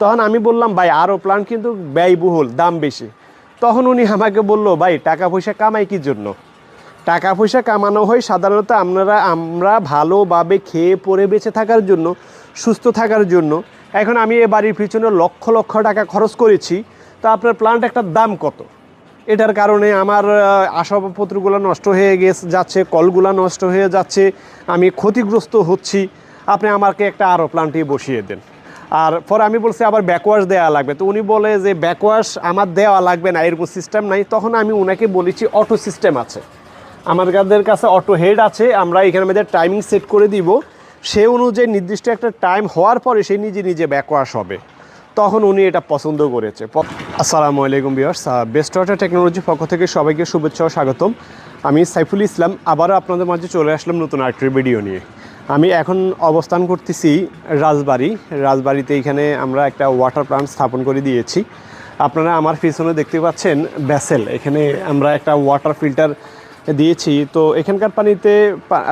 তখন আমি বললাম, ভাই আরও প্ল্যান কিন্তু ব্যয়বহুল, দাম বেশি। তখন উনি আমাকে বলল, ভাই টাকা পয়সা কামাই কি জন্য? টাকা পয়সা কামানো হয় সাধারণত আপনারা, আমরা ভালোভাবে খেয়ে পরে বেঁচে থাকার জন্য, সুস্থ থাকার জন্য। এখন আমি এ বাড়ির পিছনে লক্ষ লক্ষ টাকা খরচ করেছি, তা আপনার প্ল্যান্ট একটা দাম কত? এটার কারণে আমার আসবাবপত্রগুলো নষ্ট হয়ে গেছে, যাচ্ছে, কলগুলো নষ্ট হয়ে যাচ্ছে, আমি ক্ষতিগ্রস্ত হচ্ছি। আপনি আমাকে একটা আরও প্ল্যান্টে বসিয়ে দেন। আর পরে আমি বলছি আবার ব্যাকওয়াশ দেওয়া লাগবে। তো উনি বলে যে ব্যাকওয়াশ আমার দেওয়া লাগবে না এরকম সিস্টেম নাই। তখন আমি ওনাকে বলেছি অটো সিস্টেম আছে। আমাদের কাছে অটো হেড আছে, আমরা এখানে আমাদের টাইমিং সেট করে দিব। সে অনুযায়ী নির্দিষ্ট একটা টাইম হওয়ার পরে সে নিজে নিজে ব্যাকওয়াশ হবে। তখন উনি এটা পছন্দ করেছে। আসসালামু আলাইকুম বিয়ার্স বেস্ট ওয়াটার টেকনোলজি পক্ষ থেকে সবাইকে শুভেচ্ছা ও স্বাগতম। আমি সাইফুল ইসলাম, আবারও আপনাদের মাঝে চলে আসলাম নতুন আরেকটি ভিডিও নিয়ে। আমি এখন অবস্থান করতেছি রাজবাড়ি। রাজবাড়িতে এখানে আমরা একটা ওয়াটার প্লান্ট স্থাপন করে দিয়েছি। আপনারা আমার পিছনে দেখতে পাচ্ছেন ব্যাসেল এখানে আমরা একটা ওয়াটার ফিল্টার দিয়েছি। তো এখানকার পানিতে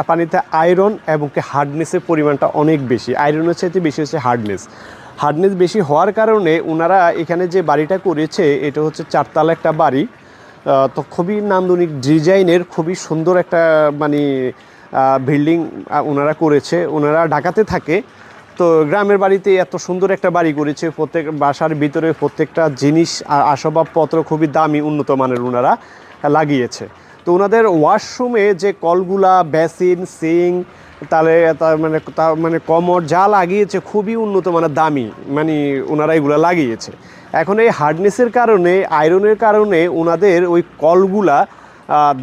পানিতে আয়রন এবং কি হার্ডনেসের পরিমাণটা অনেক বেশি। আয়রনের চাইতে বেশি হচ্ছে হার্ডনেস হার্ডনেস বেশি হওয়ার কারণে ওনারা এখানে যে বাড়িটা করেছে, এটা হচ্ছে চারতলা একটা বাড়ি। তো খুবই নান্দনিক ডিজাইনের খুবই সুন্দর একটা মানে বিল্ডিং ওনারা করেছে। ওনারা ঢাকাতে থাকে। তো গ্রামের বাড়িতে এত সুন্দর একটা বাড়ি করেছে। প্রত্যেক বাসার ভিতরে প্রত্যেকটা জিনিস আর আসবাবপত্র খুবই দামি, উন্নত মানের ওনারা লাগিয়েছে। তো ওনাদের ওয়াশরুমে যে কলগুলা বেসিন সিং তাহলে তার মানে তার মানে কমর যা লাগিয়েছে, খুবই উন্নত মানের, দামি। মানে ওনারা এগুলো লাগিয়েছে। এখন এই হার্ডনেসের কারণে আয়রনের কারণে ওনাদের ওই কলগুলা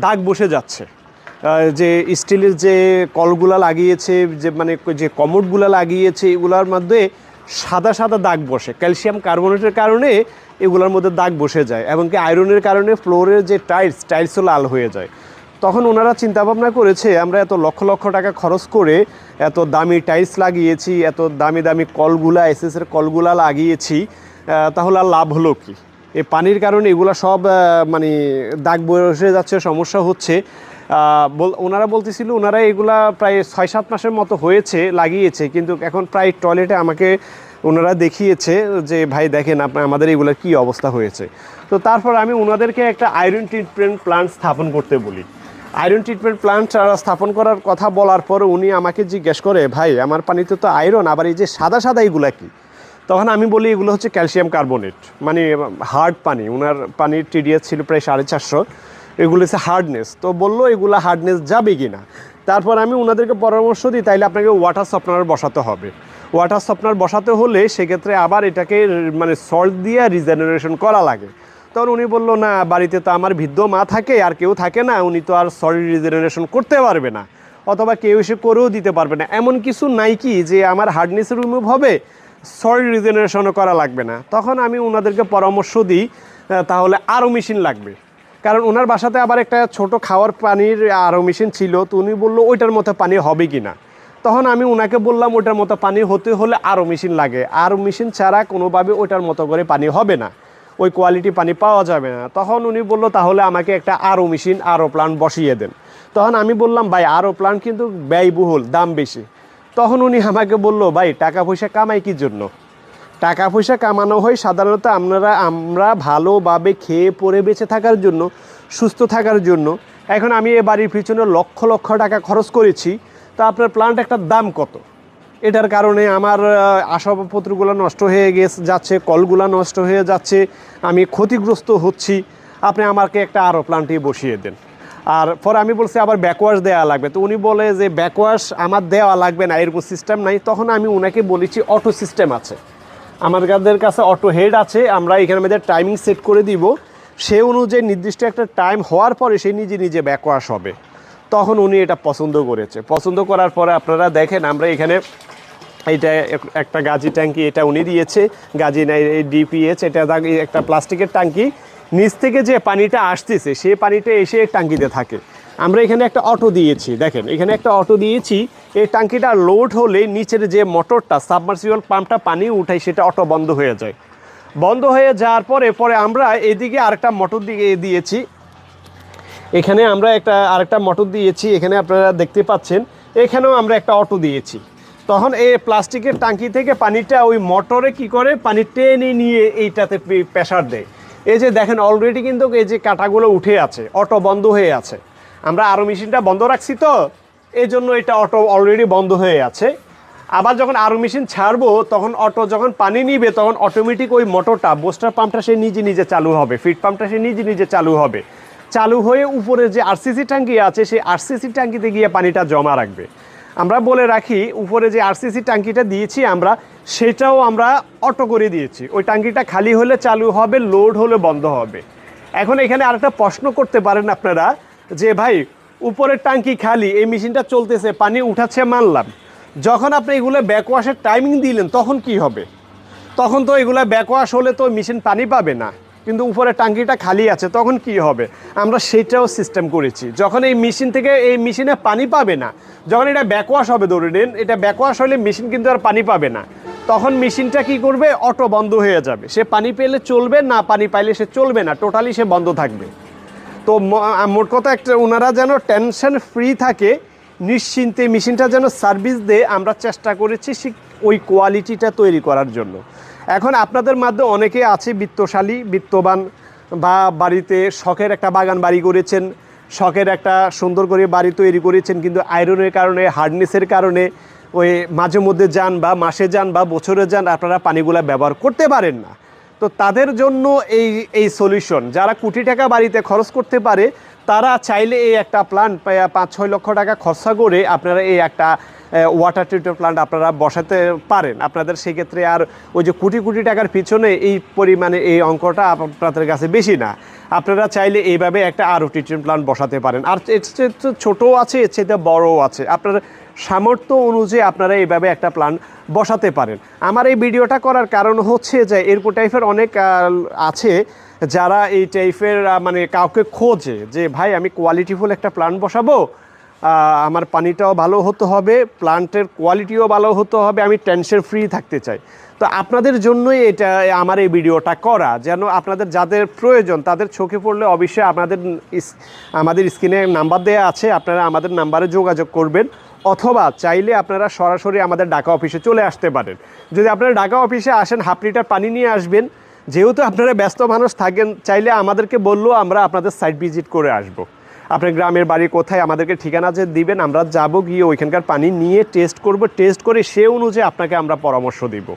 দাগ বসে যাচ্ছে। যে স্টিলের যে কলগুলা লাগিয়েছে, যে মানে যে কমোডগুলো লাগিয়েছে, এগুলার মধ্যে সাদা সাদা দাগ বসে। ক্যালসিয়াম কার্বনেটের কারণে এগুলোর মধ্যে দাগ বসে যায় এবং কি আয়রনের কারণে ফ্লোরের যে টাইলস, টাইলসও লাল হয়ে যায়। তখন ওনারা চিন্তা ভাবনা করেছে, আমরা এত লক্ষ লক্ষ টাকা খরচ করে এত দামি টাইলস লাগিয়েছি, এত দামি দামি কলগুলা এসএসের কলগুলা লাগিয়েছি তাহলে আর লাভ হলো কি? এই পানির কারণে এগুলো সব মানে দাগ বসে যাচ্ছে, সমস্যা হচ্ছে। ওনারা বলতেছিল ওনারা এগুলা প্রায় ছয় সাত মাসের মতো হয়েছে, লাগিয়েছে, কিন্তু এখন প্রায় টয়লেটে আমাকে ওনারা দেখিয়েছে যে, ভাই, দেখেন আপনার আমাদের এগুলোর কী অবস্থা হয়েছে। তো তারপর আমি ওনাদেরকে একটা আয়রন ট্রিটমেন্ট প্ল্যান্ট স্থাপন করতে বলি। আয়রন ট্রিটমেন্ট প্ল্যান্ট স্থাপন করার কথা বলার পর উনি আমাকে জিজ্ঞেস করে, ভাই, আমার পানিতে তো আয়রন আবার এই যে সাদা সাদা এগুলা কি? তখন আমি বলি এগুলো হচ্ছে ক্যালসিয়াম কার্বোনেট। মানে হার্ড পানি ওনার পানির টিডিএস ছিল প্রায় সাড়ে চারশো। এগুলো হচ্ছে হার্ডনেস। তো বলল, এগুলো হার্ডনেস যাবে কি না তারপর আমি ওনাদেরকে পরামর্শ দিই, তাইলে আপনাকে ওয়াটার সফটনার বসাতে হবে। ওয়াটার সফটনার বসাতে হলে সেক্ষেত্রে আবার এটাকে মানে সল্ট দিয়ে রিজেনারেশন করা লাগে। তখন উনি বলল, না, বাড়িতে তো আমার বৃদ্ধ মা থাকে, আর কেউ থাকে না, উনি তো আর সলিড রিজেনারেশন করতে পারবে না। অথবা কেউ এসে করেও দিতে পারবে না। এমন কিছু নাই কি যে আমার হার্ডনেস রিমুভ হবে সলিড রিজেনারেশনও করা লাগবে না। তখন আমি ওনাদেরকে পরামর্শ দিই তাহলে আরও মেশিন লাগবে। কারণ ওনার বাসাতে আবার একটা ছোট খাওয়ার পানির আরও মেশিন ছিল, তো উনি বলল, ওইটার মতো পানি হবে কি না? তখন আমি ওনাকে বললাম, ওইটার মতো পানি হতে হলে আরও মেশিন লাগে। আরও মেশিন ছাড়া কোনোভাবে ওইটার মতো করে পানি হবে না। ওই কোয়ালিটি পানি পাওয়া যাবে না। তখন উনি বলল, তাহলে আমাকে একটা আরও মেশিন আরও প্লান্ট বসিয়ে দেন। তখন আমি বললাম, ভাই আরও প্লান্ট কিন্তু ব্যয়বহুল, দাম বেশি। তখন উনি আমাকে বলল, ভাই টাকা পয়সা কামাই কি জন্য? টাকা পয়সা কামানো হয় সাধারণত আপনারা, আমরা ভালোভাবে খেয়ে পরে বেঁচে থাকার জন্য, সুস্থ থাকার জন্য। এখন আমি এ বাড়ির পিছনে লক্ষ লক্ষ টাকা খরচ করেছি, তা আপনার প্লান্ট একটা দাম কত? এটার কারণে আমার আসবাবপত্রগুলো নষ্ট হয়ে গেছে, যাচ্ছে, কলগুলো নষ্ট হয়ে যাচ্ছে, আমি ক্ষতিগ্রস্ত হচ্ছি। আপনি আমাকে একটা আরও প্লান্টে বসিয়ে দেন। আর পরে আমি বলছি আবার ব্যাকওয়াশ দেওয়া লাগবে। তো উনি বলে যে ব্যাকওয়াশ আমার দেওয়া লাগবে না এরকম সিস্টেম নাই। তখন আমি ওনাকে বলেছি অটো সিস্টেম আছে। আমাদের কাছে অটো হেড আছে, আমরা এখানে আমাদের টাইমিং সেট করে দিব। সে অনুযায়ী নির্দিষ্ট একটা টাইম হওয়ার পরে সে নিজে নিজে ব্যাকওয়াশ হবে। তখন উনি এটা পছন্দ করেছে। পছন্দ করার পরে আপনারা দেখেন, আমরা এখানে এক- একটা গাজি ট্যাঙ্কি এটা উনি দিয়েছে। গাজি নাই ডিপিএচ এটা একটা প্লাস্টিকের ট্যাঙ্কি। নিচ থেকে যে পানিটা আসতেছে, সে পানিটা এসে এই ট্যাঙ্কিতে থাকে। আমরা এখানে একটা অটো দিয়েছি, দেখেন, এখানে একটা অটো দিয়েছি। এই টাঙ্কিটা লোড হলে নিচের যে মোটরটা, সাবমার্সিবল পাম্পটা পানি উঠায়, সেটা অটো বন্ধ হয়ে যায়। বন্ধ হয়ে যাওয়ার পরে পরে আমরা এদিকে আরেকটা মোটর দিকে দিয়েছি। এখানে আমরা একটা, আরেকটা মোটর দিয়েছি, এখানে আপনারা দেখতে পাচ্ছেন, এখানেও আমরা একটা অটো দিয়েছি। তখন এই প্লাস্টিকের টাঙ্কি থেকে পানিটা ওই মোটরে কি করে, পানি টেনে নিয়ে এইটাতে প্রেশার দেয়। এই যে দেখেন অলরেডি কিন্তু এই যে কাটাগুলো উঠে আছে অটো বন্ধ হয়ে আছে। আমরা আরও মেশিনটা বন্ধ রাখছি তো, এই জন্য এটা অটো অলরেডি বন্ধ হয়ে আছে। আবার যখন আরও মেশিন ছাড়বো, তখন অটো যখন পানি নিবে, তখন অটোমেটিক ওই মোটরটা বোস্টার পাম্পটা সে নিজে নিজে চালু হবে ফিট পাম্পটা সে নিজে নিজে চালু হবে। চালু হয়ে উপরে যে আরসিসি ট্যাঙ্কি আছে, সেই আরসিসি ট্যাঙ্কিতে গিয়ে পানিটা জমা রাখবে। আমরা বলে রাখি, উপরে যে আরসিসি ট্যাঙ্কিটা দিয়েছি আমরা, সেটাও আমরা অটো করে দিয়েছি। ওই ট্যাঙ্কিটা খালি হলে চালু হবে, লোড হলে বন্ধ হবে। এখন এখানে আরেকটা প্রশ্ন করতে পারেন আপনারা, যে ভাই, উপরের ট্যাঙ্কি খালি, এই মেশিনটা চলতেছে, পানি উঠাচ্ছে মানলাম। যখন আপনি এগুলো ব্যাকওয়াশের টাইমিং দিলেন, তখন কি হবে? তখন তো এগুলো ব্যাকওয়াশ হলে তো মেশিন পানি পাবে না। কিন্তু উপরে টাঙ্কিটা খালি আছে, তখন কি হবে? আমরা সেটাও সিস্টেম করেছি। যখন এই মেশিন থেকে, এই মেশিনে পানি পাবে না যখন এটা ব্যাকওয়াশ হবে, ধরে নিন, এটা ব্যাকওয়াশ হলে মেশিন কিন্তু আর পানি পাবে না। তখন মেশিনটা কি করবে? অটো বন্ধ হয়ে যাবে। সে পানি পেলে চলবে, না পানি পাইলে সে চলবে না। টোটালি সে বন্ধ থাকবে। তো মোট কথা একটা ওনারা যেন টেনশন ফ্রি থাকে, নিশ্চিন্তে মেশিনটা যেন সার্ভিস দেয়, আমরা চেষ্টা করেছি ওই কোয়ালিটিটা তৈরি করার জন্য। এখন আপনাদের মধ্যে অনেকে আছে, বিত্তশালী, বিত্তবান, বা বাড়িতে শখের একটা বাগান বাড়ি করেছেন। শখের একটা সুন্দর করে বাড়ি তৈরি করেছেন, কিন্তু আয়রনের কারণে, হার্ডনেসের কারণে, ওই মাঝে মধ্যে যান বা মাসে যান বা বছরে যান, আপনারা পানিগুলা ব্যবহার করতে পারেন না। তো তাদের জন্য এই এই সলিউশন যারা কোটি টাকা বাড়িতে খরচ করতে পারে, তারা চাইলে এই একটা প্ল্যান পাঁচ ছয় লক্ষ টাকা খরচা করে আপনারা এই একটা ওয়াটার ট্রিটমেন্ট প্লান্ট আপনারা বসাতে পারেন। আপনাদের সেক্ষেত্রে আর ওই যে কোটি কোটি টাকার পিছনে এই পরিমাণে এই অঙ্কটা আপনাদের কাছে বেশি না। আপনারা চাইলে এইভাবে একটা আরও ট্রিটমেন্ট প্ল্যান্ট বসাতে পারেন। আর এর চেয়ে তো ছোটও আছে, এর চেয়ে বড়ও আছে। আপনার সামর্থ্য অনুযায়ী আপনারা এইভাবে একটা প্ল্যান বসাতে পারেন। আমার এই ভিডিওটা করার কারণ হচ্ছে যে এরকম টাইপের অনেক আছে যারা এই টাইপের মানে কাউকে খোঁজে যে, ভাই, আমি কোয়ালিটিফুল একটা প্ল্যান বসাবো? আমার পানিটাও ভালো হতে হবে প্লান্টের কোয়ালিটিও ভালো হতে হবে, আমি টেনশন ফ্রি থাকতে চাই। তো আপনাদের জন্যই এটা, আমার এই ভিডিওটা করা, যেন আপনাদের যাদের প্রয়োজন, তাদের চোখে পড়লে অবশ্যই আপনাদের আমাদের স্ক্রিনে নাম্বার দেওয়া আছে, আপনারা আমাদের নাম্বারে যোগাযোগ করবেন, অথবা চাইলে আপনারা সরাসরি আমাদের ঢাকা অফিসে চলে আসতে পারেন। যদি আপনারা ঢাকা অফিসে আসেন, হাফ লিটার পানি নিয়ে আসবেন, যেহেতু আপনারা ব্যস্ত মানুষ থাকেন, চাইলে আমাদেরকে বললেও আমরা আপনাদের সাইট ভিজিট করে আসব। আপনার গ্রামের বাড়ি কোথায় আমাদেরকে ঠিকানা যে দিবেন, আমরা যাব গিয়ে ওইখানকার পানি নিয়ে টেস্ট করব। টেস্ট করে সে অনুযায়ী আপনাকে আমরা পরামর্শ দিব।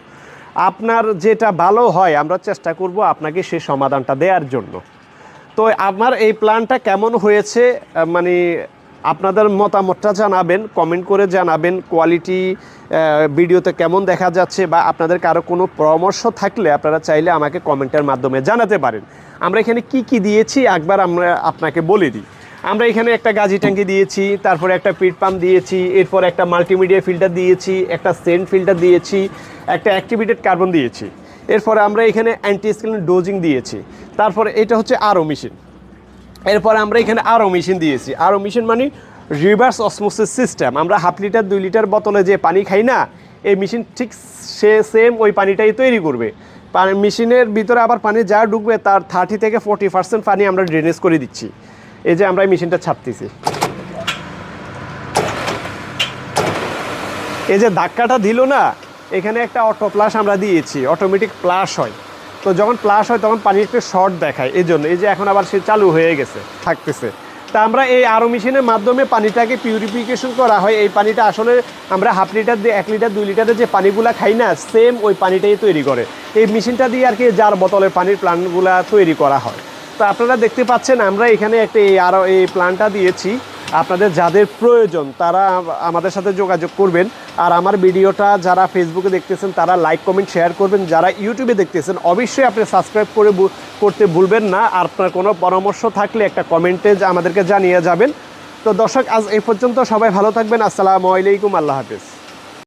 আপনার যেটা ভালো হয়, আমরা চেষ্টা করব আপনাকে সে সমাধানটা দেওয়ার জন্য। তো আমার এই প্ল্যানটা কেমন হয়েছে মানে আপনাদের মতামতটা জানাবেন কমেন্ট করে জানাবেন কোয়ালিটি ভিডিওতে কেমন দেখা যাচ্ছে বা আপনাদের কারও কোনো পরামর্শ থাকলে আপনারা চাইলে আমাকে কমেন্টের মাধ্যমে জানাতে পারেন। আমরা এখানে কি কি দিয়েছি একবার আমরা আপনাকে বলে দিই। আমরা এখানে একটা গাজি ট্যাঙ্কি দিয়েছি, তারপরে একটা পিট পাম্প দিয়েছি, এরপর একটা মাল্টিমিডিয়া ফিল্টার দিয়েছি, একটা সেন্ট ফিল্টার দিয়েছি, একটা অ্যাক্টিভেটেড কার্বন দিয়েছি। এরপরে আমরা এখানে অ্যান্টি স্কিন ডোজিং দিয়েছি। তারপরে এটা হচ্ছে আরও মেশিন এরপরে আমরা এখানে আরও মেশিন দিয়েছি। আরও মেশিন মানে রিভার্স অসমোসিস সিস্টেম আমরা হাফ লিটার দুই লিটার বোতলে যে পানি খাই না, এই মেশিন ঠিক সে সেম ওই পানিটাই তৈরি করবে। মেশিনের ভিতরে আবার পানি যা ঢুকবে, তার থার্টি থেকে ফোর্টি পার্সেন্ট পানি আমরা ড্রেনেজ করে দিচ্ছি। এই যে আমরা এই মেশিনটা ছাড়তেছি এই যে ধাক্কাটা দিল না, এখানে একটা অটো প্লাস আমরা দিয়েছি অটোমেটিক প্লাস হয়। তো যখন প্লাস হয়, তখন পানির একটু শর্ট দেখায়, এই জন্য। এই যে এখন আবার সে চালু হয়ে গেছে, থাকতেছে। তা আমরা এই আরও মেশিনের মাধ্যমে পানিটাকে পিউরিফিকেশন করা হয়। এই পানিটা আসলে আমরা হাফ লিটার দিয়ে, এক লিটার দুই লিটারের যে পানিগুলো খাই না সেম ওই পানিটাই তৈরি করে। এই মেশিনটা দিয়ে আর কি যার বোতলের পানির প্লান্টগুলা তৈরি করা হয়। তো আপনারা দেখতে পাচ্ছেন, আমরা এখানে একটা এই আরও এই প্ল্যানটা দিয়েছি। আপনাদের যাদের প্রয়োজন, তারা আমাদের সাথে যোগাযোগ করবেন। আর আমার ভিডিওটা যারা ফেসবুকে দেখতেছেন, তারা লাইক, কমেন্ট, শেয়ার করবেন। যারা ইউটিউবে দেখতেছেন, অবশ্যই আপনি সাবস্ক্রাইব করে করতে ভুলবেন না। আর আপনার কোনো পরামর্শ থাকলে একটা কমেন্টে আমাদেরকে জানিয়ে যাবেন। তো দর্শক, আজ এই পর্যন্ত সবাই ভালো থাকবেন। আসসালামু আলাইকুম, আল্লাহ হাফিজ।